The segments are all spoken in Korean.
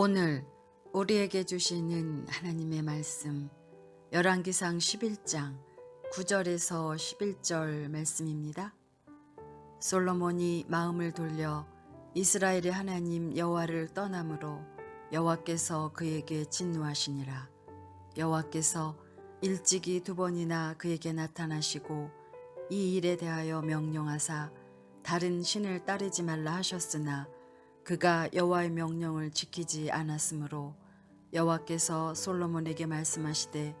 오늘 우리에게 주시는 하나님의 말씀 열왕기상 11장 9절에서 11절 말씀입니다. 솔로몬이 마음을 돌려 이스라엘의 하나님 여호와를 떠남으로 여호와께서 그에게 진노하시니라 여호와께서 일찍이 두 번이나 그에게 나타나시고 이 일에 대하여 명령하사 다른 신을 따르지 말라 하셨으나 그가 여호와의 명령을 지키지 않았으므로 여호와께서 솔로몬에게 말씀하시되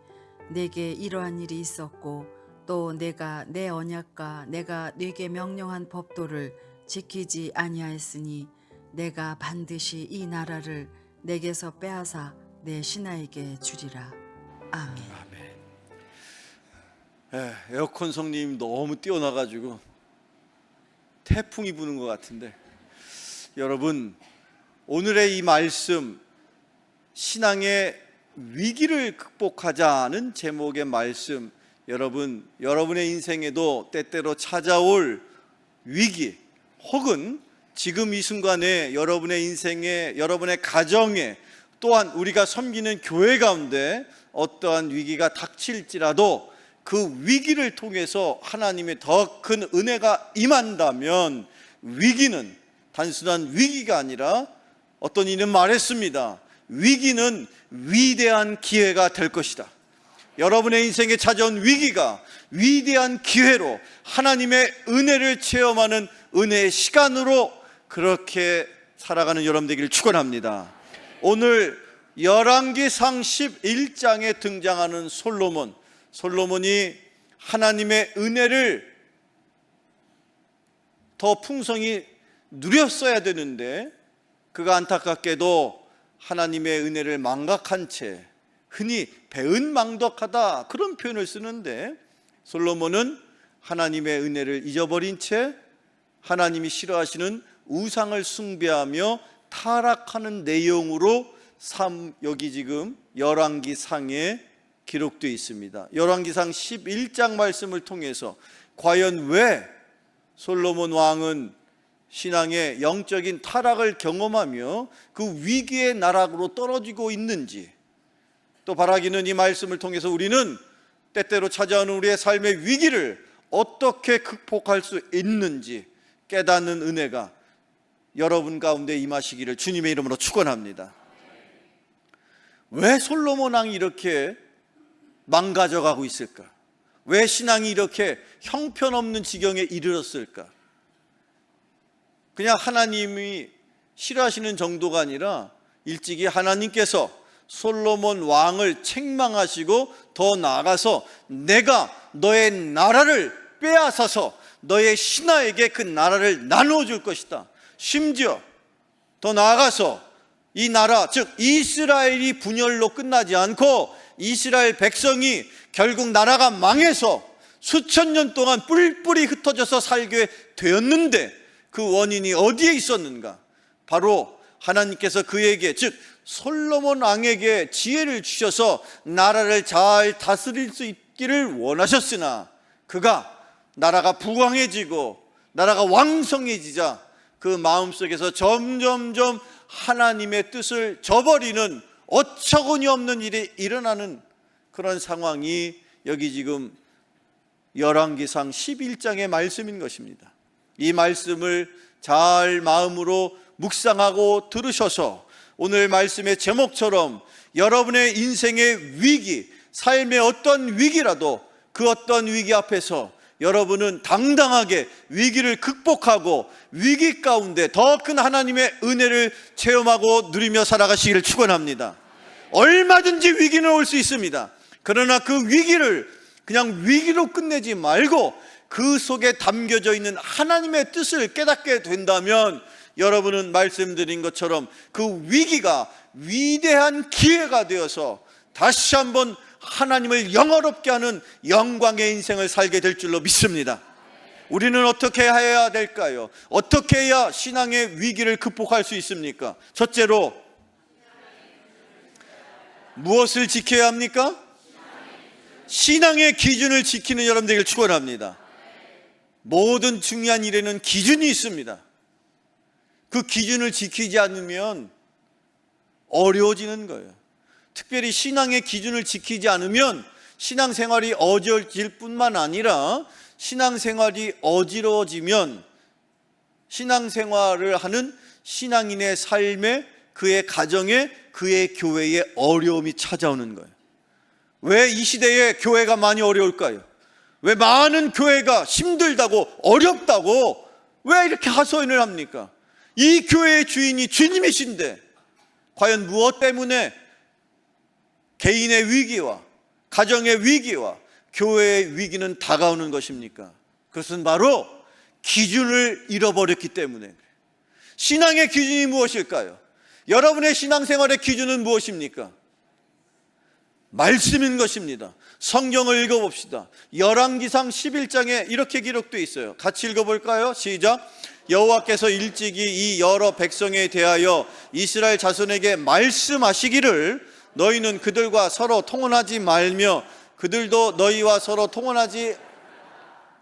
내게 이러한 일이 있었고 또 내가 내 언약과 내가 네게 명령한 법도를 지키지 아니하였으니 내가 반드시 이 나라를 내게서 빼앗아 내 신하에게 주리라 아멘. 아멘. 에, 에어컨 성님 너무 뛰어나가지고 태풍이 부는 것 같은데 여러분 오늘의 이 말씀 신앙의 위기를 극복하자는 제목의 말씀 여러분 여러분의 인생에도 때때로 찾아올 위기 혹은 지금 이 순간에 여러분의 인생에 여러분의 가정에 또한 우리가 섬기는 교회 가운데 어떠한 위기가 닥칠지라도 그 위기를 통해서 하나님의 더 큰 은혜가 임한다면 위기는 단순한 위기가 아니라 어떤 이는 말했습니다. 위기는 위대한 기회가 될 것이다. 여러분의 인생에 찾아온 위기가 위대한 기회로 하나님의 은혜를 체험하는 은혜의 시간으로 그렇게 살아가는 여러분 되기를 축원합니다. 오늘 열왕기상 11장에 등장하는 솔로몬 솔로몬이 하나님의 은혜를 더 풍성히 누렸어야 되는데 그가 안타깝게도 하나님의 은혜를 망각한 채 흔히 배은망덕하다 그런 표현을 쓰는데 솔로몬은 하나님의 은혜를 잊어버린 채 하나님이 싫어하시는 우상을 숭배하며 타락하는 내용으로 삼 여기 지금 열왕기 상에 기록되어 있습니다. 열왕기상 11장 말씀을 통해서 과연 왜 솔로몬 왕은 신앙의 영적인 타락을 경험하며 그 위기의 나락으로 떨어지고 있는지 또 바라기는 이 말씀을 통해서 우리는 때때로 찾아오는 우리의 삶의 위기를 어떻게 극복할 수 있는지 깨닫는 은혜가 여러분 가운데 임하시기를 주님의 이름으로 축원합니다. 왜 솔로몬 왕이 이렇게 망가져 가고 있을까? 왜 신앙이 이렇게 형편없는 지경에 이르렀을까? 그냥 하나님이 싫어하시는 정도가 아니라 일찍이 하나님께서 솔로몬 왕을 책망하시고 더 나아가서 내가 너의 나라를 빼앗아서 너의 신하에게 그 나라를 나누어 줄 것이다. 심지어 더 나아가서 이 나라 즉 이스라엘이 분열로 끝나지 않고 이스라엘 백성이 결국 나라가 망해서 수천 년 동안 뿔뿔이 흩어져서 살게 되었는데 그 원인이 어디에 있었는가? 바로 하나님께서 그에게 즉 솔로몬 왕에게 지혜를 주셔서 나라를 잘 다스릴 수 있기를 원하셨으나 그가 나라가 부강해지고 나라가 왕성해지자 그 마음속에서 점점점 하나님의 뜻을 저버리는 어처구니 없는 일이 일어나는 그런 상황이 여기 지금 열왕기상 11장의 말씀인 것입니다. 이 말씀을 잘 마음으로 묵상하고 들으셔서 오늘 말씀의 제목처럼 여러분의 인생의 위기, 삶의 어떤 위기라도 그 어떤 위기 앞에서 여러분은 당당하게 위기를 극복하고 위기 가운데 더 큰 하나님의 은혜를 체험하고 누리며 살아가시기를 축원합니다. 얼마든지 위기는 올 수 있습니다. 그러나 그 위기를 그냥 위기로 끝내지 말고 그 속에 담겨져 있는 하나님의 뜻을 깨닫게 된다면 여러분은 말씀드린 것처럼 그 위기가 위대한 기회가 되어서 다시 한번 하나님을 영화롭게 하는 영광의 인생을 살게 될 줄로 믿습니다. 우리는 어떻게 해야 될까요? 어떻게 해야 신앙의 위기를 극복할 수 있습니까? 첫째로 무엇을 지켜야 합니까? 신앙의 기준을 지키는 여러분 되길 축원합니다. 모든 중요한 일에는 기준이 있습니다. 그 기준을 지키지 않으면 어려워지는 거예요. 특별히 신앙의 기준을 지키지 않으면 신앙생활이 어지러질 뿐만 아니라 신앙생활이 어지러워지면 신앙생활을 하는 신앙인의 삶에 그의 가정에 그의 교회에 어려움이 찾아오는 거예요. 왜 이 시대에 교회가 많이 어려울까요? 왜 많은 교회가 힘들다고 어렵다고 왜 이렇게 하소연을 합니까? 이 교회의 주인이 주님이신데 과연 무엇 때문에 개인의 위기와 가정의 위기와 교회의 위기는 다가오는 것입니까? 그것은 바로 기준을 잃어버렸기 때문에. 신앙의 기준이 무엇일까요? 여러분의 신앙생활의 기준은 무엇입니까? 말씀인 것입니다. 성경을 읽어봅시다. 열왕기상 11장에 이렇게 기록되어 있어요. 같이 읽어볼까요? 시작. 여호와께서 일찍이 이 여러 백성에 대하여 이스라엘 자손에게 말씀하시기를 너희는 그들과 서로 통혼하지 말며 그들도 너희와 서로 통혼하지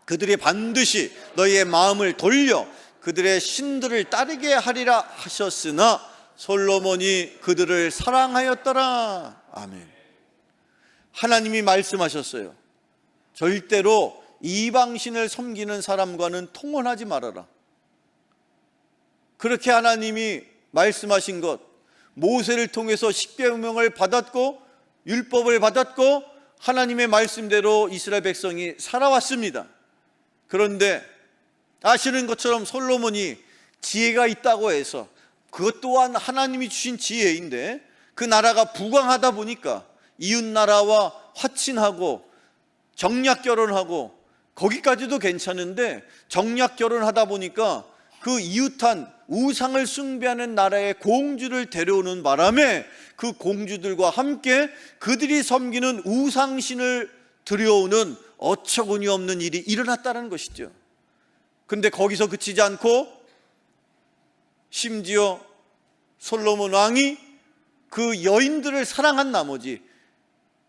그들이 반드시 너희의 마음을 돌려 그들의 신들을 따르게 하리라 하셨으나 솔로몬이 그들을 사랑하였더라. 아멘. 하나님이 말씀하셨어요. 절대로 이방신을 섬기는 사람과는 통혼하지 말아라. 그렇게 하나님이 말씀하신 것, 모세를 통해서 십계명을 받았고 율법을 받았고 하나님의 말씀대로 이스라엘 백성이 살아왔습니다. 그런데 아시는 것처럼 솔로몬이 지혜가 있다고 해서 그것 또한 하나님이 주신 지혜인데 그 나라가 부강하다 보니까 이웃 나라와 화친하고 정략 결혼하고 거기까지도 괜찮은데 정략 결혼하다 보니까 그 이웃한 우상을 숭배하는 나라의 공주를 데려오는 바람에 그 공주들과 함께 그들이 섬기는 우상신을 들여오는 어처구니 없는 일이 일어났다는 것이죠. 근데 거기서 그치지 않고 심지어 솔로몬 왕이 그 여인들을 사랑한 나머지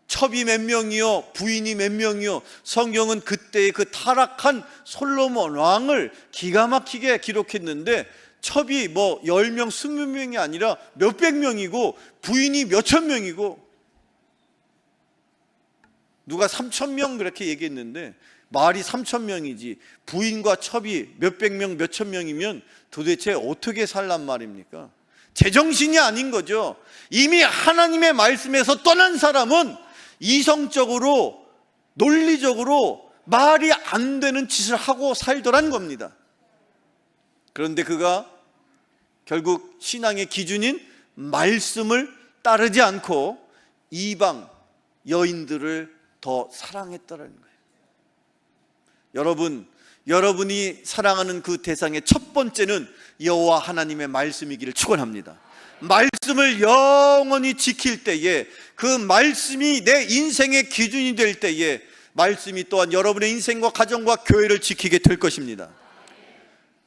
첩이 몇 명이요 부인이 몇 명이요 성경은 그때의 그 타락한 솔로몬 왕을 기가 막히게 기록했는데 첩이 뭐 10명, 20명이 아니라 몇백 명이고 부인이 몇천 명이고 누가 3천 명 그렇게 얘기했는데 말이 3천 명이지 부인과 첩이 몇백 명, 몇천 명이면 도대체 어떻게 살란 말입니까? 제정신이 아닌 거죠. 이미 하나님의 말씀에서 떠난 사람은 이성적으로 논리적으로 말이 안 되는 짓을 하고 살더란 겁니다. 그런데 그가 결국 신앙의 기준인 말씀을 따르지 않고 이방 여인들을 더 사랑했다는 거예요. 여러분, 여러분이 사랑하는 그 대상의 첫 번째는 여호와 하나님의 말씀이기를 축원합니다. 말씀을 영원히 지킬 때에 그 말씀이 내 인생의 기준이 될 때에 말씀이 또한 여러분의 인생과 가정과 교회를 지키게 될 것입니다.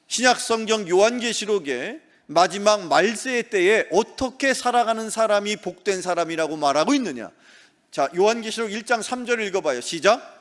신약 성경 요한계시록에 마지막 말세의 때에 어떻게 살아가는 사람이 복된 사람이라고 말하고 있느냐? 자, 요한계시록 1장 3절을 읽어봐요. 시작.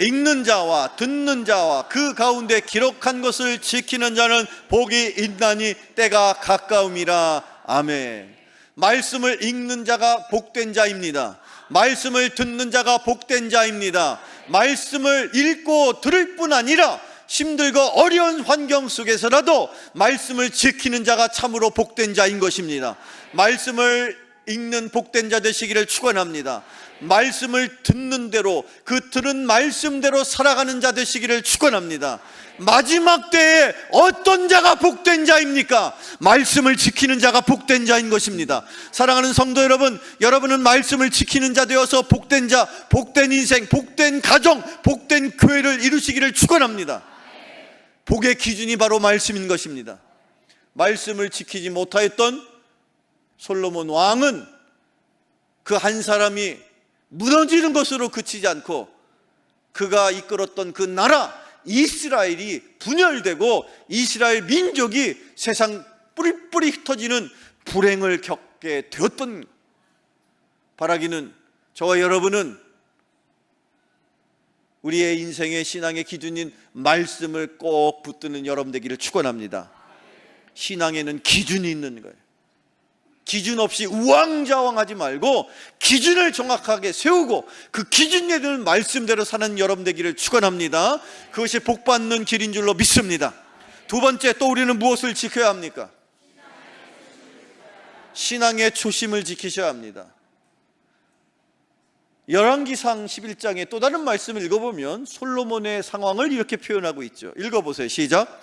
읽는 자와 듣는 자와 그 가운데 기록한 것을 지키는 자는 복이 있나니 때가 가까움이라. 아멘. 말씀을 읽는 자가 복된 자입니다. 말씀을 듣는 자가 복된 자입니다. 말씀을 읽고 들을 뿐 아니라 힘들고 어려운 환경 속에서라도 말씀을 지키는 자가 참으로 복된 자인 것입니다. 말씀을 읽는 복된 자 되시기를 축원합니다. 말씀을 듣는 대로 그 들은 말씀대로 살아가는 자 되시기를 축원합니다. 마지막 때에 어떤 자가 복된 자입니까? 말씀을 지키는 자가 복된 자인 것입니다. 사랑하는 성도 여러분, 여러분은 말씀을 지키는 자 되어서 복된 자, 복된 인생, 복된 가정, 복된 교회를 이루시기를 축원합니다. 복의 기준이 바로 말씀인 것입니다. 말씀을 지키지 못하였던 솔로몬 왕은 그 한 사람이 무너지는 것으로 그치지 않고 그가 이끌었던 그 나라 이스라엘이 분열되고 이스라엘 민족이 세상 뿌리뿌리 흩어지는 불행을 겪게 되었던 바라기는 저와 여러분은 우리의 인생의 신앙의 기준인 말씀을 꼭 붙드는 여러분 되기를 축원합니다. 신앙에는 기준이 있는 거예요. 기준 없이 우왕좌왕하지 말고 기준을 정확하게 세우고 그 기준에 대한 말씀대로 사는 여러분 되기를 축원합니다. 그것이 복 받는 길인 줄로 믿습니다. 두 번째 또 우리는 무엇을 지켜야 합니까? 신앙의 초심을 지키셔야 합니다. 열왕기상 11장의 또 다른 말씀을 읽어보면 솔로몬의 상황을 이렇게 표현하고 있죠. 읽어보세요. 시작.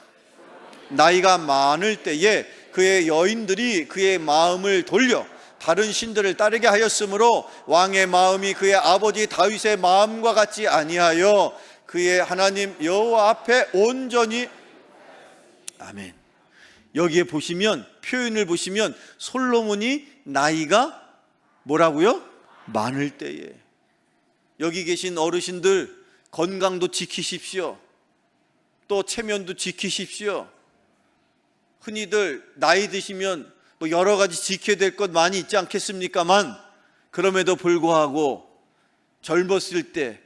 나이가 많을 때에 그의 여인들이 그의 마음을 돌려 다른 신들을 따르게 하였으므로 왕의 마음이 그의 아버지 다윗의 마음과 같지 아니하여 그의 하나님 여호와 앞에 온전히 아멘. 여기에 보시면 표현을 보시면 솔로몬이 나이가 뭐라고요? 많을 때에 여기 계신 어르신들 건강도 지키십시오. 또 체면도 지키십시오. 흔히들 나이 드시면 뭐 여러 가지 지켜야 될 것 많이 있지 않겠습니까만 그럼에도 불구하고 젊었을 때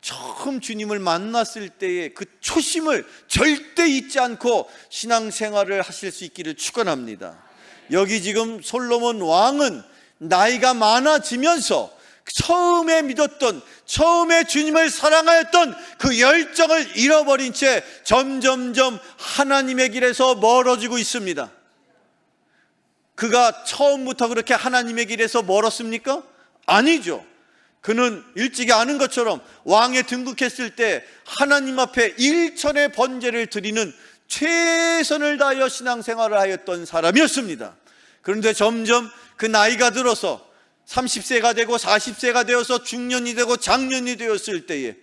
처음 주님을 만났을 때의 그 초심을 절대 잊지 않고 신앙생활을 하실 수 있기를 축원합니다. 여기 지금 솔로몬 왕은 나이가 많아지면서 처음에 믿었던 처음에 주님을 사랑하였던 그 열정을 잃어버린 채 점점점 하나님의 길에서 멀어지고 있습니다. 그가 처음부터 그렇게 하나님의 길에서 멀었습니까? 아니죠. 그는 일찍이 아는 것처럼 왕에 등극했을 때 하나님 앞에 일천의 번제를 드리는 최선을 다하여 신앙생활을 하였던 사람이었습니다. 그런데 점점 그 나이가 들어서 30세가 되고 40세가 되어서 중년이 되고 장년이 되었을 때에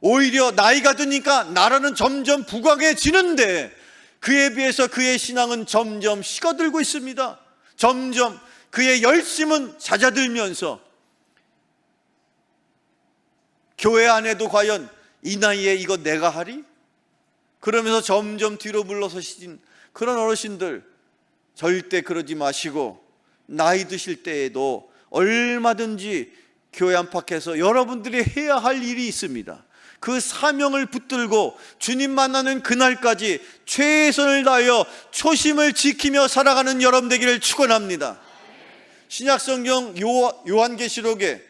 오히려 나이가 드니까 나라는 점점 부강해지는데 그에 비해서 그의 신앙은 점점 식어들고 있습니다. 점점 그의 열심은 잦아들면서 교회 안에도 과연 이 나이에 이거 내가 하리? 그러면서 점점 뒤로 물러서신 그런 어르신들 절대 그러지 마시고 나이 드실 때에도 얼마든지 교회 안팎에서 여러분들이 해야 할 일이 있습니다. 그 사명을 붙들고 주님 만나는 그날까지 최선을 다하여 초심을 지키며 살아가는 여러분 되기를 축원합니다. 신약성경 요한계시록에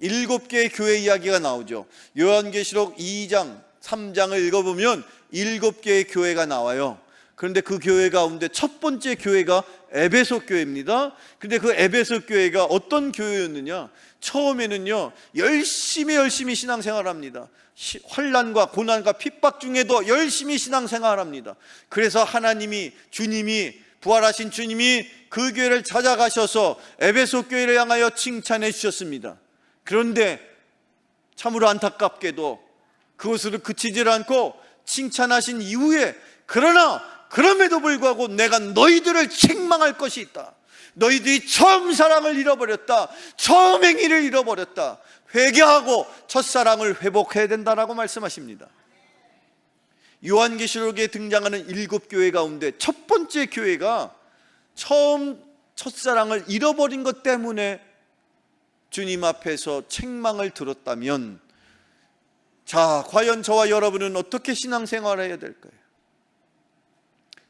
일곱 개의 교회 이야기가 나오죠. 요한계시록 2장, 3장을 읽어보면 일곱 개의 교회가 나와요. 그런데 그 교회 가운데 첫 번째 교회가 에베소 교회입니다. 근데 그 에베소 교회가 어떤 교회였느냐? 처음에는요, 열심히 열심히 신앙생활 합니다. 시- 환란과 고난과 핍박 중에도 열심히 신앙생활 합니다. 그래서 하나님이, 주님이, 부활하신 주님이 그 교회를 찾아가셔서 에베소 교회를 향하여 칭찬해 주셨습니다. 그런데 참으로 안타깝게도 그것으로 그치질 않고 칭찬하신 이후에 그러나 그럼에도 불구하고 내가 너희들을 책망할 것이 있다. 너희들이 처음 사랑을 잃어버렸다. 처음 행위를 잃어버렸다. 회개하고 첫사랑을 회복해야 된다라고 말씀하십니다. 요한계시록에 등장하는 일곱 교회 가운데 첫 번째 교회가 처음 첫사랑을 잃어버린 것 때문에 주님 앞에서 책망을 들었다면 자, 과연 저와 여러분은 어떻게 신앙생활을 해야 될까요?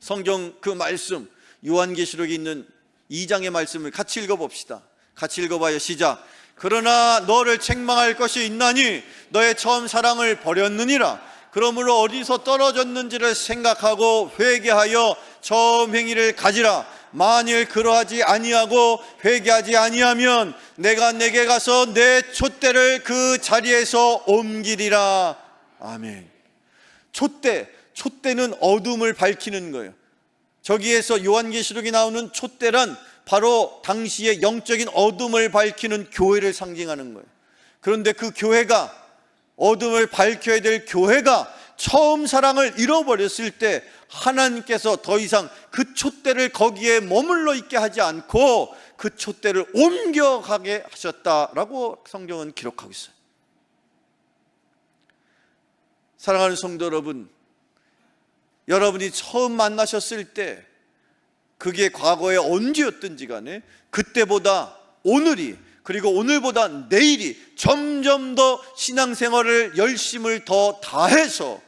성경 그 말씀 요한계시록에 있는 2장의 말씀을 같이 읽어봅시다. 같이 읽어봐요. 시작. 그러나 너를 책망할 것이 있나니 너의 처음 사랑을 버렸느니라. 그러므로 어디서 떨어졌는지를 생각하고 회개하여 처음 행위를 가지라. 만일 그러하지 아니하고 회개하지 아니하면 내가 내게 가서 내 촛대를 그 자리에서 옮기리라. 아멘. 촛대, 촛대는 어둠을 밝히는 거예요. 저기에서 요한계시록이 나오는 촛대란 바로 당시의 영적인 어둠을 밝히는 교회를 상징하는 거예요. 그런데 그 교회가 어둠을 밝혀야 될 교회가 처음 사랑을 잃어버렸을 때 하나님께서 더 이상 그 촛대를 거기에 머물러 있게 하지 않고 그 촛대를 옮겨가게 하셨다라고 성경은 기록하고 있어요. 사랑하는 성도 여러분, 여러분이 처음 만나셨을 때 그게 과거에 언제였든지 간에 그때보다 오늘이 그리고 오늘보다 내일이 점점 더 신앙생활을 열심을 더 다해서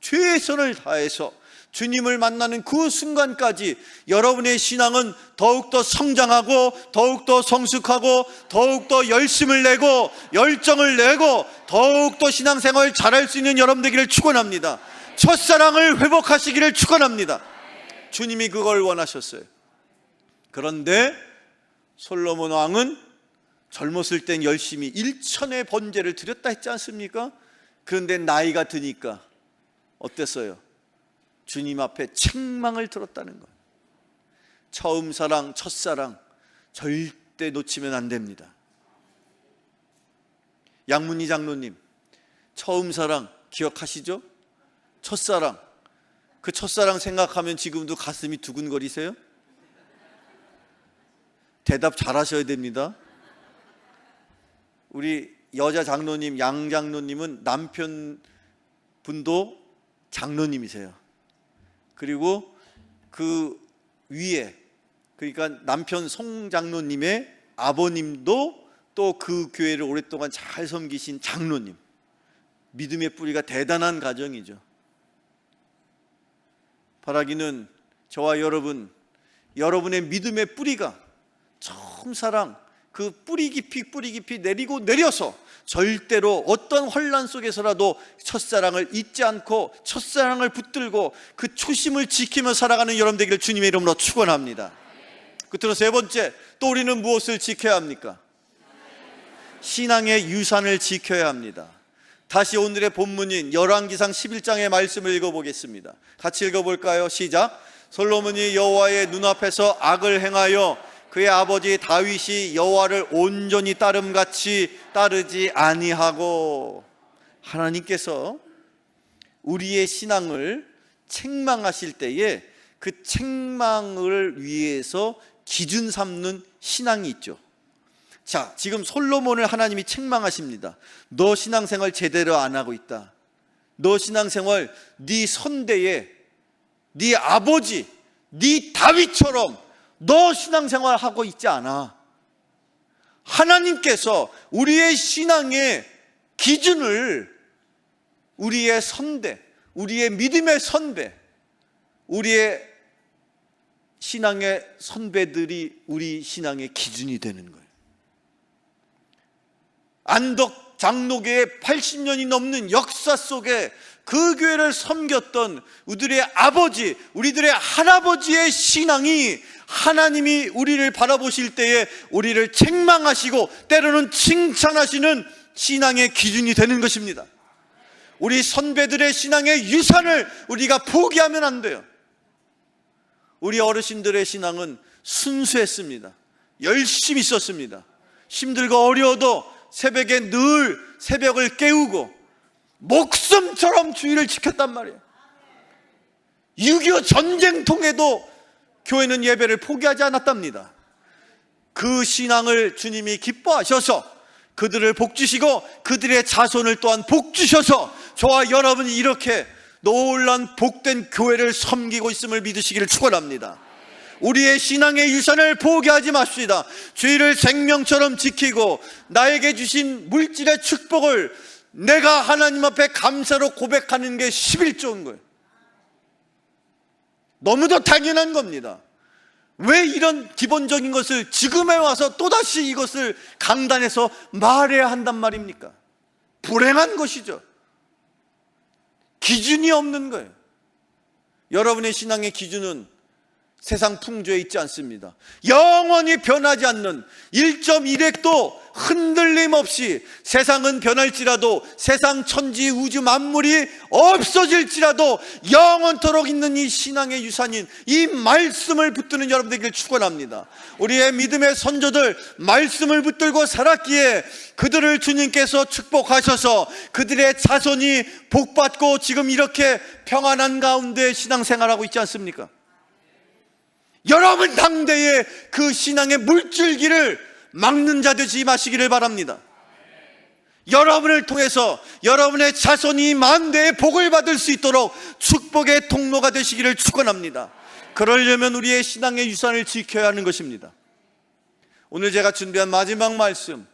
최선을 다해서 주님을 만나는 그 순간까지 여러분의 신앙은 더욱더 성장하고 더욱더 성숙하고 더욱더 열심을 내고 열정을 내고 더욱더 신앙생활 잘할 수 있는 여러분 되기를 축원합니다. 첫사랑을 회복하시기를 축원합니다. 주님이 그걸 원하셨어요. 그런데 솔로몬 왕은 젊었을 땐 열심히 일천의 번제를 드렸다 했지 않습니까? 그런데 나이가 드니까 어땠어요? 주님 앞에 책망을 들었다는 거예요. 처음 사랑, 첫사랑 절대 놓치면 안 됩니다. 양문희 장로님, 처음 사랑 기억하시죠? 첫사랑. 그 첫사랑 생각하면 지금도 가슴이 두근거리세요? 대답 잘하셔야 됩니다. 우리 여자 장로님, 양 장로님은 남편 분도 장로님이세요. 그리고 그 위에 그러니까 남편 송 장로님의 아버님도 또 그 교회를 오랫동안 잘 섬기신 장로님. 믿음의 뿌리가 대단한 가정이죠. 바라기는 저와 여러분 여러분의 믿음의 뿌리가 처음 사랑 그 뿌리 깊이 뿌리 깊이 내리고 내려서 절대로 어떤 혼란 속에서라도 첫사랑을 잊지 않고 첫사랑을 붙들고 그 초심을 지키며 살아가는 여러분 되기를 주님의 이름으로 축원합니다. 끝으로 세 번째 또 우리는 무엇을 지켜야 합니까? 신앙의 유산을 지켜야 합니다. 다시 오늘의 본문인 열왕기상 11장의 말씀을 읽어보겠습니다. 같이 읽어볼까요? 시작. 솔로몬이 여호와의 눈앞에서 악을 행하여 그의 아버지 다윗이 여호와를 온전히 따름같이 따르지 아니하고 하나님께서 우리의 신앙을 책망하실 때에 그 책망을 위해서 기준 삼는 신앙이 있죠. 자, 지금 솔로몬을 하나님이 책망하십니다. 너 신앙생활 제대로 안 하고 있다. 너 신앙생활 네 선대에 네 아버지, 네 다윗처럼 너 신앙생활 하고 있지 않아. 하나님께서 우리의 신앙의 기준을 우리의 선대, 우리의 믿음의 선배, 우리의 신앙의 선배들이 우리 신앙의 기준이 되는 거예요. 안덕 장로교의 80년이 넘는 역사 속에 그 교회를 섬겼던 우리들의 아버지, 우리들의 할아버지의 신앙이 하나님이 우리를 바라보실 때에 우리를 책망하시고 때로는 칭찬하시는 신앙의 기준이 되는 것입니다. 우리 선배들의 신앙의 유산을 우리가 포기하면 안 돼요. 우리 어르신들의 신앙은 순수했습니다. 열심히 썼습니다. 힘들고 어려워도 새벽에 늘 새벽을 깨우고 목숨처럼 주의를 지켰단 말이에요. 6.25 전쟁통에도 교회는 예배를 포기하지 않았답니다. 그 신앙을 주님이 기뻐하셔서 그들을 복주시고 그들의 자손을 또한 복주셔서 저와 여러분이 이렇게 놀란 복된 교회를 섬기고 있음을 믿으시기를 축원합니다. 우리의 신앙의 유산을 포기하지 맙시다. 주의를 생명처럼 지키고 나에게 주신 물질의 축복을 내가 하나님 앞에 감사로 고백하는 게 11조인 거예요. 너무도 당연한 겁니다. 왜 이런 기본적인 것을 지금에 와서 또다시 이것을 강단에서 말해야 한단 말입니까? 불행한 것이죠. 기준이 없는 거예요. 여러분의 신앙의 기준은 세상 풍조에 있지 않습니다. 영원히 변하지 않는 1.1핵도 흔들림 없이 세상은 변할지라도 세상 천지 우주 만물이 없어질지라도 영원토록 있는 이 신앙의 유산인 이 말씀을 붙드는 여러분 되기를 축원합니다. 우리의 믿음의 선조들 말씀을 붙들고 살았기에 그들을 주님께서 축복하셔서 그들의 자손이 복받고 지금 이렇게 평안한 가운데 신앙생활하고 있지 않습니까? 여러분 당대에 그 신앙의 물줄기를 막는 자 되지 마시기를 바랍니다. 여러분을 통해서 여러분의 자손이 만대의 복을 받을 수 있도록 축복의 통로가 되시기를 축원합니다. 그러려면 우리의 신앙의 유산을 지켜야 하는 것입니다. 오늘 제가 준비한 마지막 말씀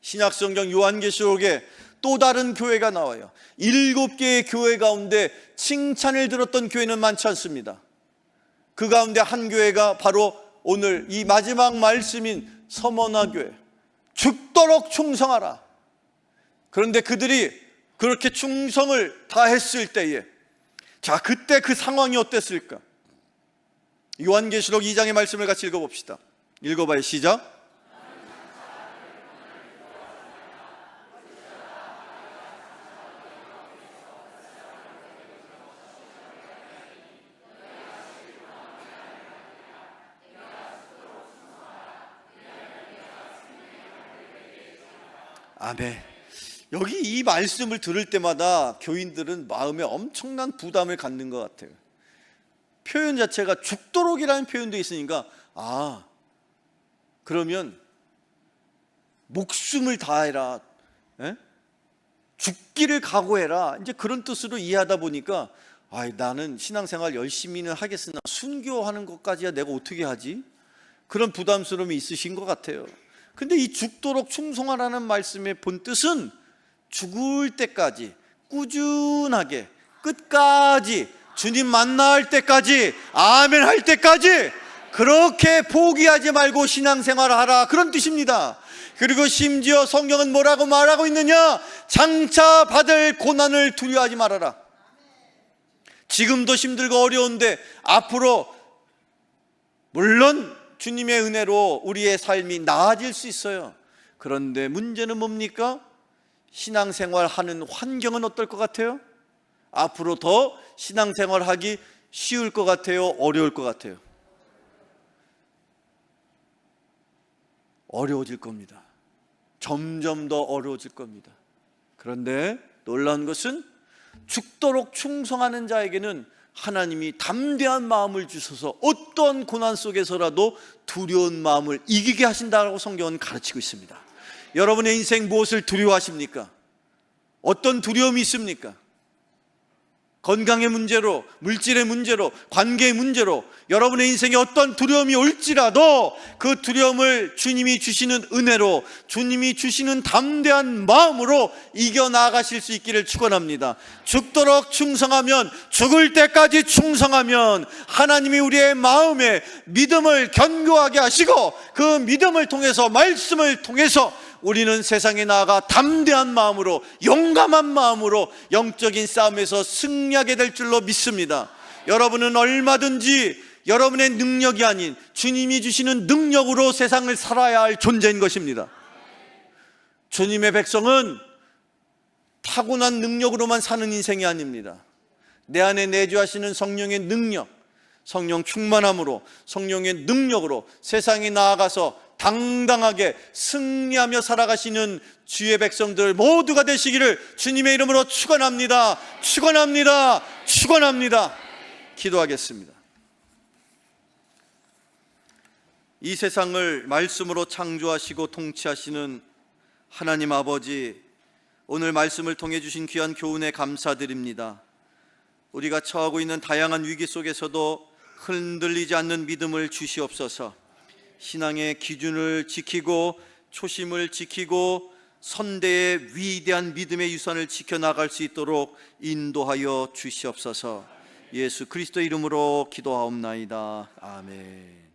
신약성경 요한계시록에 또 다른 교회가 나와요. 일곱 개의 교회 가운데 칭찬을 들었던 교회는 많지 않습니다. 그 가운데 한 교회가 바로 오늘 이 마지막 말씀인 서머나 교회. 죽도록 충성하라. 그런데 그들이 그렇게 충성을 다했을 때에 자, 그때 그 상황이 어땠을까? 요한계시록 2장의 말씀을 같이 읽어봅시다. 읽어봐요. 시작. 아멘. 여기 이 말씀을 들을 때마다 교인들은 마음에 엄청난 부담을 갖는 것 같아요. 표현 자체가 죽도록이라는 표현도 있으니까 아 그러면 목숨을 다해라, 에? 죽기를 각오해라. 이제 그런 뜻으로 이해하다 보니까 아 나는 신앙생활 열심히는 하겠으나 순교하는 것까지야 내가 어떻게 하지? 그런 부담스러움이 있으신 것 같아요. 근데 이 죽도록 충성하라는 말씀의 본 뜻은 죽을 때까지 꾸준하게 끝까지 주님 만날 때까지 아멘 할 때까지 그렇게 포기하지 말고 신앙생활을 하라 그런 뜻입니다. 그리고 심지어 성경은 뭐라고 말하고 있느냐? 장차 받을 고난을 두려워하지 말아라. 지금도 힘들고 어려운데 앞으로 물론 주님의 은혜로 우리의 삶이 나아질 수 있어요. 그런데 문제는 뭡니까? 신앙생활 하는 환경은 어떨 것 같아요? 앞으로 더 신앙생활 하기 쉬울 것 같아요? 어려울 것 같아요? 어려워질 겁니다. 점점 더 어려워질 겁니다. 그런데 놀라운 것은 죽도록 충성하는 자에게는 하나님이 담대한 마음을 주셔서 어떤 고난 속에서라도 두려운 마음을 이기게 하신다고 성경은 가르치고 있습니다. 여러분의 인생 무엇을 두려워하십니까? 어떤 두려움이 있습니까? 건강의 문제로, 물질의 문제로, 관계의 문제로 여러분의 인생에 어떤 두려움이 올지라도 그 두려움을 주님이 주시는 은혜로 주님이 주시는 담대한 마음으로 이겨 나가실 수 있기를 축원합니다. 죽도록 충성하면 죽을 때까지 충성하면 하나님이 우리의 마음에 믿음을 견고하게 하시고 그 믿음을 통해서 말씀을 통해서 우리는 세상에 나아가 담대한 마음으로 용감한 마음으로 영적인 싸움에서 승리하게 될 줄로 믿습니다. 여러분은 얼마든지 여러분의 능력이 아닌 주님이 주시는 능력으로 세상을 살아야 할 존재인 것입니다. 주님의 백성은 타고난 능력으로만 사는 인생이 아닙니다. 내 안에 내주하시는 성령의 능력, 성령 충만함으로 성령의 능력으로 세상에 나아가서 당당하게 승리하며 살아가시는 주의 백성들 모두가 되시기를 주님의 이름으로 축원합니다. 축원합니다. 축원합니다. 기도하겠습니다. 이 세상을 말씀으로 창조하시고 통치하시는 하나님 아버지 오늘 말씀을 통해 주신 귀한 교훈에 감사드립니다. 우리가 처하고 있는 다양한 위기 속에서도 흔들리지 않는 믿음을 주시옵소서. 신앙의 기준을 지키고 초심을 지키고 선대의 위대한 믿음의 유산을 지켜나갈 수 있도록 인도하여 주시옵소서 예수 그리스도 이름으로 기도하옵나이다. 아멘.